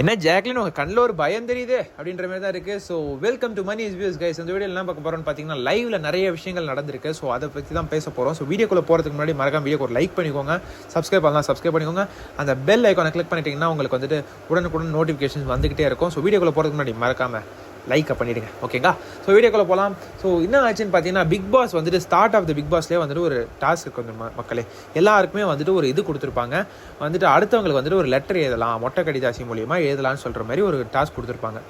என்ன ஜாக்லின் உங்கள் கண்ணில் ஒரு பயம் தெரியுது? அப்படின்ற மாதிரி தான் இருக்குது so welcome to Mani is views guys இந்த வீடியோ என்ன பார்க்க போகிறோம்னு பார்த்தீங்கன்னா லைவில் நிறைய விஷயங்கள் நடந்திருக்கு. ஸோ அதை பற்றி தான் பேச போகிறோம் ஸோ வீடியோக்குள்ளே போகிறதுக்கு முன்னாடி மறக்காம வீடியோக்கு ஒரு லைக் பண்ணிக்கோங்க. சப்ஸ்கிரைப் பண்ணலாம் சப்ஸ்கிரைப் பண்ணிக்கோங்க. அந்த பெல் ஐக்கானை கிளிக் பண்ணிட்டீங்கன்னா உங்களுக்கு வந்துட்டு உடனுக்குடன் நோட்டிஃபிகேஷன்ஸ் வந்துகிட்டே இருக்கும். ஸோ வீடியோக்குள்ளே போகிறதுக்கு முன்னாடி மறக்காம லைக்கை பண்ணிடுங்க. ஓகேங்களா ஸோ வீடியோக்குள்ளே போகலாம் ஸோ என்ன ஆச்சுன்னு பார்த்தீங்கன்னா பிக் பாஸ் வந்துட்டு ஸ்டார்ட் ஆஃப் த பிக் பாஸ்லேயே வந்துட்டு ஒரு டாஸ்க் இருக்கு வந்து மக்களே. எல்லாருக்குமே வந்துட்டு ஒரு இது கொடுத்துருப்பாங்க. வந்துட்டு அடுத்தவங்களுக்கு வந்துட்டு ஒரு லெட்டர் எழுதலாம் மொட்டை கடிதாசி மூலியமாக எழுதலாம்னு சொல்கிற மாதிரி ஒரு டாஸ்க் கொடுத்துருப்பாங்க.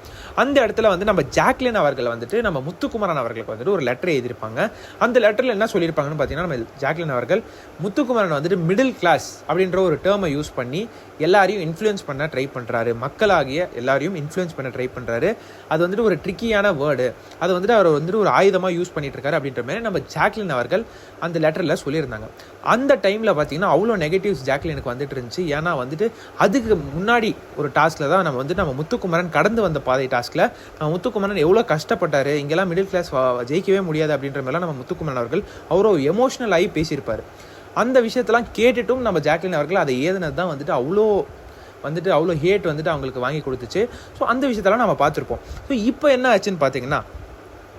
அந்த இடத்துல வந்து நம்ம ஜாக்லின் அவர்கள் வந்துட்டு நம்ம முத்துக்குமரன் அவர்களுக்கு வந்துட்டு ஒரு லெட்டர் எழுதியிருப்பாங்க. அந்த லெட்டரில் என்ன சொல்லியிருப்பாங்கன்னு பார்த்தீங்கன்னா நம்ம ஜாக்லின் அவர்கள் முத்துக்குமரன் வந்துட்டு மிடில் கிளாஸ் அப்படின்ற ஒரு டேர்மை யூஸ் பண்ணி எல்லாரையும் இன்ஃப்ளூயன்ஸ் பண்ண ட்ரை பண்ணுறாரு மக்களாகிய எல்லாரையும் இன்ஃப்ளூயன்ஸ் பண்ண ட்ரை பண்ணுறாரு அது வந்துட்டு ஒரு ட்ரிக்கியான வேர்டு அதை வந்துட்டு அவர் வந்துட்டு ஒரு ஆயுதமாக யூஸ் பண்ணிட்டு இருக்காரு அப்படின்ற மாதிரி நம்ம ஜாக்லின் அவர்கள் அந்த லெட்டரில் சொல்லியிருந்தாங்க. அந்த டைமில் பார்த்தீங்கன்னா அவ்வளோ நெகட்டிவ்ஸ் ஜாக்லினுக்கு வந்துட்டு இருந்துச்சு. ஏன்னா வந்துட்டு அதுக்கு முன்னாடி ஒரு டாஸ்கில் தான் நம்ம வந்து நம்ம முத்துக்குமரன் கடந்து வந்த பாதை டாஸ்கில் நம்ம முத்துக்குமரன் எவ்வளோ கஷ்டப்பட்டார் இங்கெல்லாம் மிடில் கிளாஸ் ஜெயிக்கவே முடியாது அப்படின்ற மாதிரிலாம் நம்ம முத்துக்குமரன் அவர்கள் அவரோ எமோஷனல் ஆகி பேசியிருப்பார். அந்த விஷயத்தெல்லாம் கேட்டுட்டும் நம்ம ஜாக்லின் அவர்கள் அதை ஏதனது தான் வந்துட்டு அவ்வளோ வந்துட்டு அவ்வளோ ஹேட் வந்துட்டு அவங்களுக்கு வாங்கி கொடுத்துச்சு. ஸோ அந்த விஷயத்தெல்லாம் நம்ம பார்த்துருப்போம். ஸோ இப்போ என்ன ஆச்சுன்னு பார்த்தீங்கன்னா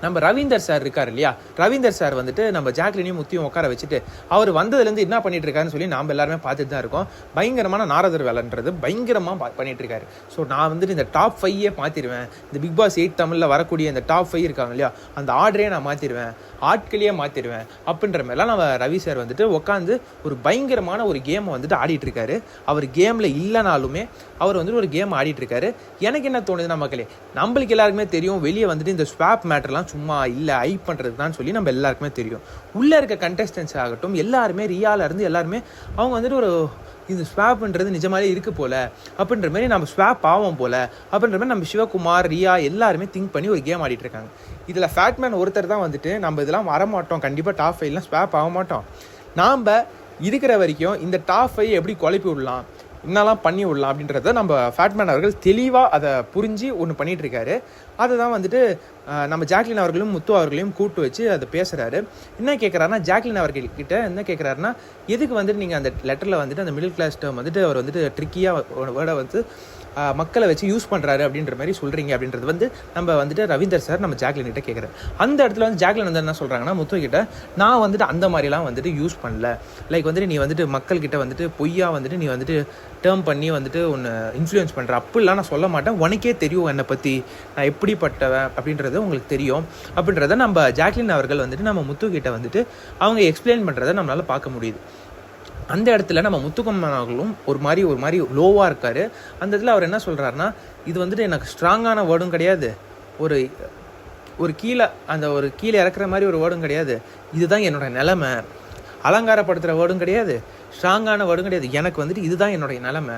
நம்ம ரவீந்தர் சார் இருக்கார் இல்லையா? ரவீந்தர் சார் வந்துட்டு நம்ம ஜாக்லினையும் முத்தியும் உட்கார வச்சுட்டு அவர் வந்ததுலேருந்து என்ன பண்ணிட்டு இருக்காருன்னு சொல்லி நாம் எல்லாருமே பார்த்துட்டு தான் இருக்கோம். பயங்கரமான நாரதர் வேலைன்றது பயங்கரமாக பண்ணிட்டு இருக்காரு. ஸோ நான் வந்துட்டு இந்த டாப் ஃபையே மாற்றிடுவேன் இந்த பிக் பாஸ் எயிட் தமிழில் வரக்கூடிய இந்த டாப் ஃபைவ் இருக்காங்க இல்லையா? அந்த ஆர்டரே நான் மாற்றிடுவேன் ஆட்களையே மாற்றிடுவேன் அப்படின்ற மாதிரிலாம் நம்ம ரவி சார் வந்துட்டு உட்காந்து ஒரு பயங்கரமான ஒரு கேமை வந்துட்டு ஆடிட்டுருக்காரு அவர் கேமில் இல்லைனாலுமே அவர் வந்துட்டு ஒரு கேம் ஆடிட்டுருக்காரு எனக்கு என்ன தோணுதுன்னா மக்களே நம்மளுக்கு எல்லாருக்குமே தெரியும் வெளியே வந்துட்டு இந்த ஸ்வாப் மேட்டர்லாம் சும்மா இல்லை ஐ பண்ணுறது தான் சொல்லி நம்ம எல்லாருக்குமே தெரியும். உள்ளே இருக்க கண்டஸ்டன்ஸ் ஆகட்டும் எல்லாருமே ரியால இருந்து எல்லாருமே அவங்க வந்துட்டு ஒரு இந்த ஸ்வாப்ன்றது நிஜமாலே இருக்கு போல. அப்படின்ற மாதிரி நம்ம ஸ்வாப் ஆவோம் போல. அப்படின்ற மாதிரி நம்ம சிவகுமார் ரியா எல்லாருமே திங்க் பண்ணி ஒரு கேம் ஆடிட்டு இருக்காங்க. இதில் ஃபேட்மேன் ஒருத்தர் தான் வந்துட்டு நம்ம இதெல்லாம் வரமாட்டோம். கண்டிப்பாக டாப் ஃபைவ்லாம் ஸ்வாப் ஆக மாட்டோம் நாம் இருக்கிற வரைக்கும் இந்த டாப் ஃபைவ் எப்படி குழப்பி விடலாம்? என்னெல்லாம் பண்ணி விடலாம் அப்படின்றத நம்ம ஃபேட்மேன் அவர்கள் தெளிவாக அதை புரிஞ்சு ஒன்று பண்ணிகிட்ருக்காரு அதை தான் வந்துட்டு நம்ம ஜாக்லின் அவர்களும் முத்து அவர்களையும் கூட்டு வச்சு அதை பேசுகிறாரு என்ன கேட்குறாருன்னா ஜாக்லின் அவர்கள் கிட்ட என்ன கேட்குறாருன்னா எதுக்கு வந்துட்டு நீங்கள் அந்த லெட்டரில் வந்துட்டு அந்த மிடில் கிளாஸ் டேர்ம் வந்துட்டு அவர் வந்துட்டு ட்ரிக்கியாக வேர்டை வந்து மக்களை வச்சு யூஸ் பண்ணுறாரு அப்படின்ற மாதிரி சொல்கிறீங்க அப்படின்றது வந்து நம்ம வந்துட்டு ரவீந்தர் சார் நம்ம ஜாக்லின் கிட்ட கேட்குறேன் அந்த இடத்துல வந்து ஜாக்லின் வந்து என்ன சொல்கிறாங்கன்னா முத்து கிட்ட நான் வந்துட்டு அந்த மாதிரிலாம் வந்துட்டு யூஸ் பண்ணல. லைக் வந்துட்டு நீ வந்துட்டு மக்கள்கிட்ட வந்துட்டு பொய்யா வந்துட்டு நீ வந்துட்டு டேர்ம் பண்ணி வந்துட்டு ஒன்று இன்ஃப்ளூயன்ஸ் பண்ணுற அப்படிலாம் நான் சொல்ல மாட்டேன். உனக்கே தெரியும் என்னை பற்றி நான் எப்படிப்பட்டவன் அப்படின்றது உங்களுக்கு தெரியும். அப்படின்றத நம்ம ஜாக்லின் அவர்கள் வந்துட்டு நம்ம முத்துக்கிட்ட வந்துட்டு அவங்க எக்ஸ்பிளைன் பண்ணுறதை நம்மளால் பார்க்க முடியுது. அந்த இடத்துல நம்ம முத்துக்கம்மனாகவும் ஒரு மாதிரி ஒரு மாதிரி லோவாக இருக்கார். அந்த இடத்துல அவர் என்ன சொல்கிறாருன்னா இது வந்துட்டு எனக்கு ஸ்ட்ராங்கான வேர்டும் கிடையாது. ஒரு ஒரு கீழே அந்த ஒரு கீழே இறக்குற மாதிரி ஒரு வேர்டும் கிடையாது. இதுதான் என்னோட நிலமை. அலங்காரப்படுத்துகிற வேர்டும் கிடையாது. ஸ்ட்ராங்கான வேர்டும் கிடையாது. எனக்கு வந்துட்டு இதுதான் என்னுடைய நிலமை.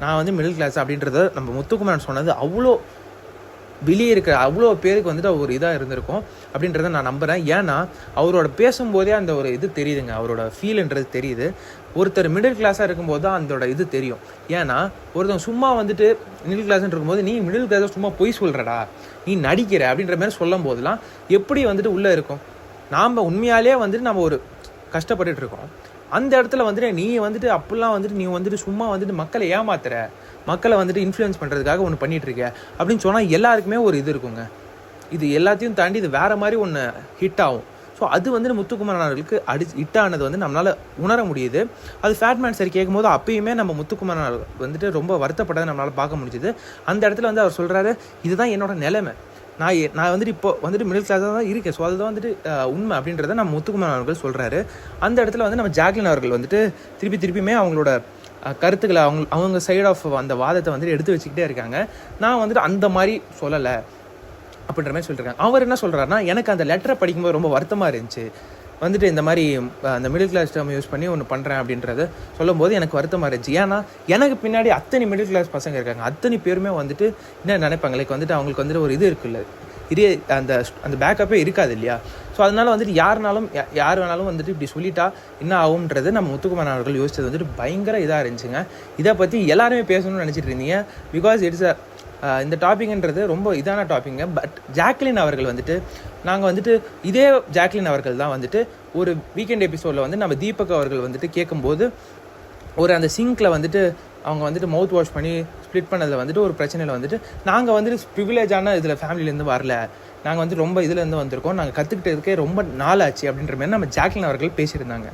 நான் வந்து மிடில் கிளாஸ் அப்படின்றத நம்ம முத்துக்குமாரன் சொன்னது அவ்வளோ வெளியே இருக்கிற அவ்வளோ பேருக்கு வந்துட்டு ஒரு இதாக இருந்திருக்கும் அப்படின்றத நான் நம்புகிறேன் ஏன்னா அவரோட பேசும்போதே அந்த ஒரு இது தெரியுதுங்க. அவரோட ஃபீல்ன்றது தெரியுது. ஒருத்தர் மிடில் கிளாஸாக இருக்கும்போது தான் அந்தோட இது தெரியும். ஏன்னா ஒருத்தன் சும்மா வந்துட்டு மிடில் கிளாஸ்ன்னு இருக்கும்போது நீ மிடில் கிளாஸை சும்மா பொய் சொல்கிறடா நீ நடிக்கிற. அப்படின்ற மாதிரி சொல்லும் போதெல்லாம் எப்படி வந்துட்டு உள்ளே இருக்கும்? நாம் உண்மையாலே வந்துட்டு நம்ம ஒரு கஷ்டப்பட்டுட்டு இருக்கோம். அந்த இடத்துல வந்துட்டு நீ வந்துட்டு அப்படிலாம் வந்துட்டு நீ வந்துட்டு சும்மா வந்துட்டு மக்களை ஏமாத்துற. மக்களை வந்துட்டு இன்ஃப்ளூயன்ஸ் பண்ணுறதுக்காக ஒன்று பண்ணிகிட்டு இருக்க. அப்படின்னு சொன்னால் எல்லாருக்குமே ஒரு இது இருக்குங்க. இது எல்லாத்தையும் தாண்டி இது வேறு மாதிரி ஒன்று ஹிட் ஆகும். ஸோ அது வந்து முத்துக்குமரன் அவர்களுக்கு அடி ஹிட் ஆனது வந்து நம்மளால் உணர முடியுது. அது ஃபேட்மேன் சரி கேட்கும்போது அப்பயுமே நம்ம முத்துக்குமரன் அவர்கள் வந்துட்டு ரொம்ப வருத்தப்பட்டதை நம்மளால் பார்க்க முடிஞ்சுது. அந்த இடத்துல வந்து அவர் சொல்கிறாரு இதுதான் என்னோட நிலைமை. நான் நான் வந்துட்டு இப்போ வந்துட்டு மிடில் கிளாஸாக தான் இருக்கேன். ஸோ அதுதான் வந்துட்டு உண்மை. அப்படின்றத நம்ம முத்துக்குமார் அவர்கள் சொல்கிறாரு அந்த இடத்துல வந்து நம்ம ஜாக்லின் அவர்கள் வந்துட்டு திருப்பி திருப்பியுமே அவங்களோட கருத்துக்களை அவங்க அவங்க சைடு ஆஃப் அந்த வாதத்தை வந்துட்டு எடுத்து வச்சுக்கிட்டே இருக்காங்க. நான் வந்துட்டு அந்த மாதிரி சொல்லலை அப்படின்ற மாதிரி சொல்லியிருக்காங்க அவர் என்ன சொல்கிறாருன்னா எனக்கு அந்த லெட்டரை படிக்கும்போது ரொம்ப வருத்தமாக இருந்துச்சு. வந்துட்டு இந்த மாதிரி அந்த மிடில் கிளாஸ் டேர்ம் யூஸ் பண்ணி ஒன்று பண்ணுறேன் அப்படின்றத சொல்லும்போது எனக்கு வருத்தமாக இருந்துச்சு. ஏன்னா எனக்கு பின்னாடி அத்தனை மிடில் கிளாஸ் பசங்க இருக்காங்க. அத்தனை பேருமே வந்துட்டு என்ன நினைப்பாங்க? லைக் வந்துட்டு அவங்களுக்கு வந்துட்டு ஒரு இது இருக்குல்ல. இதே அந்த அந்த பேக்கப்பே இருக்காது இல்லையா? ஸோ அதனால் வந்துட்டு யாருனாலும் யா- யார் வேணாலும் வந்துட்டு இப்படி சொல்லிட்டா என்ன ஆகும்ன்றது நம்ம முத்துக்குமார் அவர்கள் யோசிச்சது வந்துட்டு பயங்கர இதாக இருந்துச்சுங்க. இதை பற்றி எல்லாருமே பேசணும்னு நினச்சிட்டு இருந்தீங்க பிகாஸ் இட்ஸ் அ இந்த டாப்பிக்ன்றது ரொம்ப இதான டாப்பிங்க பட் ஜாக்லின் அவர்கள் வந்துட்டு நாங்கள் வந்துட்டு இதே ஜாக்லின் அவர்கள் தான் வந்துட்டு ஒரு வீக்கெண்ட் எபிசோடில் வந்து நம்ம தீபக் அவர்கள் வந்துட்டு கேட்கும்போது ஒரு அந்த சிங்க்கில் வந்துட்டு அவங்க வந்துட்டு மவுத் வாஷ் பண்ணி ஸ்ப்ளிட் பண்ணதில் வந்துட்டு ஒரு பிரச்சனையில் வந்துட்டு நாங்கள் வந்துட்டு ப்ரிவிலேஜான இதில் ஃபேமிலியிலேருந்து வரல. நாங்கள் வந்து ரொம்ப இதுலேருந்து வந்திருக்கோம். நாங்கள் கற்றுக்கிட்டதுக்கே ரொம்ப நாள் ஆச்சு அப்படின்ற மாதிரி நம்ம ஜாக்லின் அவர்கள் பேசியிருந்தாங்க.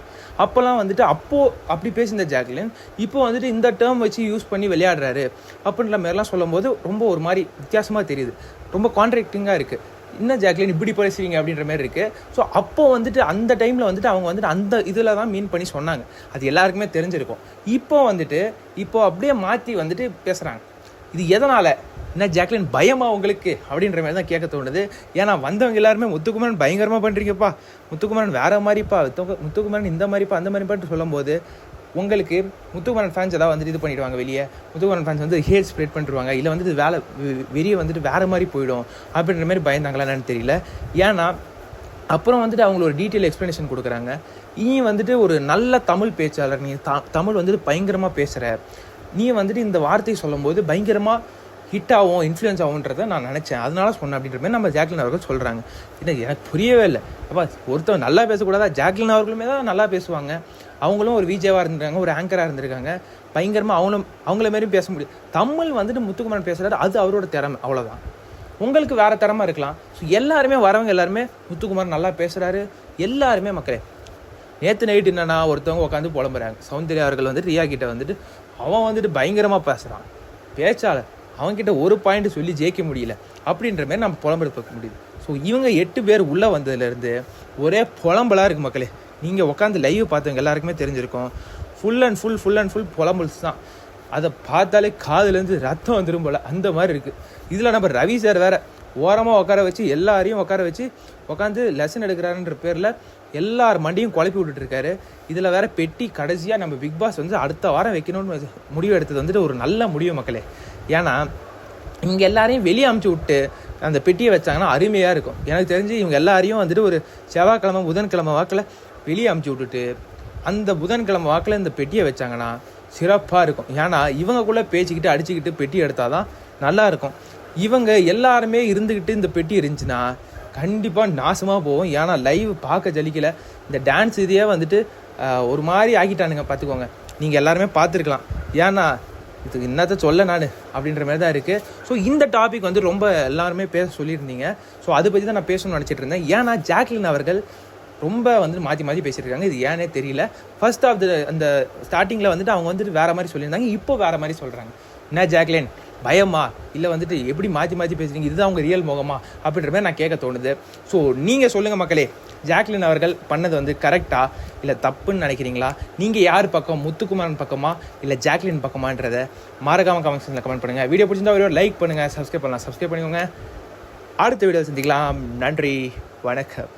அப்போல்லாம் வந்துட்டு அப்போது அப்படி பேசியிருந்த ஜாக்லின் இப்போ வந்துட்டு இந்த டேர்ம் வச்சு யூஸ் பண்ணி விளையாடுறாரு அப்படின்ற மாதிரிலாம் சொல்லும்போது ரொம்ப ஒரு மாதிரி வித்தியாசமாக தெரியுது. ரொம்ப கான்ட்ராக்டிங்காக இருக்குது என்ன ஜாக்லின் இப்படி பேசுவீங்க அப்படின்ற மாதிரி இருக்குது ஸோ அப்போது வந்துட்டு அந்த டைமில் வந்துட்டு அவங்க வந்துட்டு அந்த இதில் தான் மீன் பண்ணி சொன்னாங்க. அது எல்லாருக்குமே தெரிஞ்சிருக்கும். இப்போ வந்துட்டு இப்போ அப்படியே மாற்றி வந்துட்டு பேசுகிறாங்க இது எதனால்? என்ன ஜாக்லின் பயமா உங்களுக்கு? அப்படின்ற மாதிரி தான் கேட்க தோணுது. ஏன்னா வந்தவங்க எல்லாருமே முத்துக்குமரன் பயங்கரமாக பண்ணுறீங்கப்பா முத்துக்குமரன் வேற மாதிரிப்பா. முத்து- முத்துக்குமரன் இந்த மாதிரிப்பா அந்த மாதிரிப்பாட்டு சொல்லும்போது உங்களுக்கு முத்துக்குமரன் ஃபேன்ஸ் ஏதாவது வந்துட்டு இது பண்ணிடுவாங்க வெளியே. முத்துக்குமரன் ஃபேன்ஸ் வந்து ஹேட் ஸ்ப்ரெட் பண்ணிடுவாங்க. இல்லை வந்து வேலை வெளியே வந்துட்டு வேற மாதிரி போயிடும் அப்படின்ற மாதிரி பயந்தாங்களா என்னன்னு தெரியல. ஏன்னா அப்புறம் வந்துட்டு அவங்க ஒரு டீட்டெயில் எக்ஸ்ப்ளனேஷன் கொடுக்குறாங்க. நீ வந்துட்டு ஒரு நல்ல தமிழ் பேச்சாளர் நீ த தமிழ் வந்துட்டு பயங்கரமாக பேசுகிற நீ வந்துட்டு இந்த வார்த்தையை சொல்லும்போது பயங்கரமாக ஹிட் ஆகும் இன்ஃப்ளூயன்ஸ் ஆகுன்றதை நான் நினச்சேன். அதனால சொன்னேன் அப்படின்ற மாதிரி நம்ம ஜாக்லின் அவர்கள் சொல்கிறாங்க இல்லை எனக்கு புரியவே இல்லை. அப்பா ஒருத்தவன் நல்லா பேசக்கூடாதா? ஜாக்லின் அவர்களுமே தான் நல்லா பேசுவாங்க. அவங்களும் ஒரு விஜேவாக இருந்திருக்காங்க ஒரு ஆங்கராக இருந்திருக்காங்க. பயங்கரமாக அவங்களும் அவங்கள மாரியும் பேச முடியும். தமிழ் வந்துட்டு முத்துக்குமரன் பேசுகிறாரு அது அவரோட திறமை அவ்வளோதான் உங்களுக்கு வேறு திறமை இருக்கலாம். ஸோ எல்லாருமே வரவங்க எல்லாருமே முத்துக்குமார் நல்லா பேசுகிறாரு எல்லாருமே மக்களே நேற்று நைட் என்னன்னா ஒருத்தவங்க உட்காந்து புலம்புறாங்க. சௌந்தர்யா அவர்கள் வந்துட்டு ரியா கிட்ட வந்துட்டு அவன் வந்துட்டு பயங்கரமாக பேசுகிறான் பேச்சாளர் அவங்ககிட்ட ஒரு பாயிண்ட் சொல்லி ஜெயிக்க முடியல. அப்படின்ற மாதிரி நம்ம புலம்பெடுத்து பார்க்க முடியுது. ஸோ இவங்க எட்டு பேர் உள்ளே வந்ததுலேருந்து ஒரே புலம்பலாக இருக்குது மக்களே. நீங்கள் உட்காந்து லைவ் பார்த்தவங்க எல்லாருக்குமே தெரிஞ்சிருக்கும். Full and full full and full புலம்புல்ஸ் தான். அதை பார்த்தாலே காதுலேருந்து ரத்தம் வந்துடும் போல அந்த மாதிரி இருக்குது இதில் நம்ம ரவி சார் வேறு ஓரமாக உட்கார வச்சு எல்லாரையும் உட்கார வச்சு உட்காந்து லெசன் எடுக்கிறாருன்ற பேரில் எல்லார் மண்டியும் குழப்பி விட்டுட்டுருக்காரு இதில் வேற பெட்டி கடைசியாக நம்ம பிக் பாஸ் வந்து அடுத்த வாரம் வைக்கணும்னு முடிவு எடுத்தது வந்துட்டு ஒரு நல்ல முடிவு மக்களே. ஏன்னா இவங்க எல்லாரையும் வெளியே அமுச்சு விட்டு அந்த பெட்டியை வச்சாங்கன்னா அருமையாக இருக்கும். எனக்கு தெரிஞ்சு இவங்க எல்லாரையும் வந்துட்டு ஒரு செவ்வாய்க்கிழமை புதன்கிழமை வாக்கில் வெளியே அமுச்சு விட்டுட்டு அந்த புதன்கிழமை வாக்கில் இந்த பெட்டியை வச்சாங்கன்னா சிறப்பாக இருக்கும். ஏன்னா இவங்கக்குள்ளே பேசிக்கிட்டு அடிச்சுக்கிட்டு பெட்டி எடுத்தால் தான் நல்லாயிருக்கும் இவங்க எல்லாருமே இருந்துக்கிட்டு இந்த பெட்டி இருந்துச்சுன்னா கண்டிப்பாக நாசமாக போகும். ஏன்னா லைவ் பார்க்க ஜலிக்கலை. இந்த டான்ஸ் இதையே வந்துட்டு ஒரு மாதிரி ஆக்கிட்டானுங்க பார்த்துக்கோங்க. நீங்கள் எல்லாருமே பார்த்துருக்கலாம். ஏன்னா இதுக்கு என்னத்தை சொல்ல நான் அப்படின்ற மாதிரி தான் இருக்குது ஸோ இந்த டாபிக் வந்து ரொம்ப எல்லாருமே பேச சொல்லியிருந்தீங்க. ஸோ அதை பற்றி தான் நான் பேசணும்னு நினச்சிட்டு இருந்தேன். ஏன்னா ஜாக்லின் அவர்கள் ரொம்ப வந்து மாற்றி மாற்றி பேசியிருக்காங்க. இது ஏனே தெரியல. ஃபர்ஸ்ட் ஆஃப் த அந்த ஸ்டார்டிங்கில் வந்துட்டு அவங்க வந்துட்டு வேற மாதிரி சொல்லியிருந்தாங்க. இப்போ வேறு மாதிரி சொல்கிறாங்க என்ன ஜாக்லின்? பயமா? இல்லை வந்துட்டு எப்படி மாற்றி மாற்றி பேசுகிறீங்க இதுதான் அவங்க ரியல் முகமா? அப்படின்ற மாதிரி நான் கேட்க தோணுது. ஸோ நீங்கள் சொல்லுங்கள் மக்களே. ஜாக்லின் அவர்கள் பண்ணது வந்து கரெக்டா? இல்லை தப்புன்னு நினைக்கிறீங்களா? நீங்கள் யார் பக்கம்? முத்துக்குமாரன் பக்கமா? இல்லை ஜாக்லின் பக்கமான்றதை மறக்காம கமெண்ட் செக்ஷனில் கமெண்ட் பண்ணுங்கள் வீடியோ பிடிச்சிருந்தா ஒரு லைக் பண்ணுங்கள் சப்ஸ்கிரைப் பண்ணலாம். சப்ஸ்கிரைப் பண்ணிக்கோங்க. அடுத்த வீடியோ சந்திக்கலாம். நன்றி. வணக்கம்.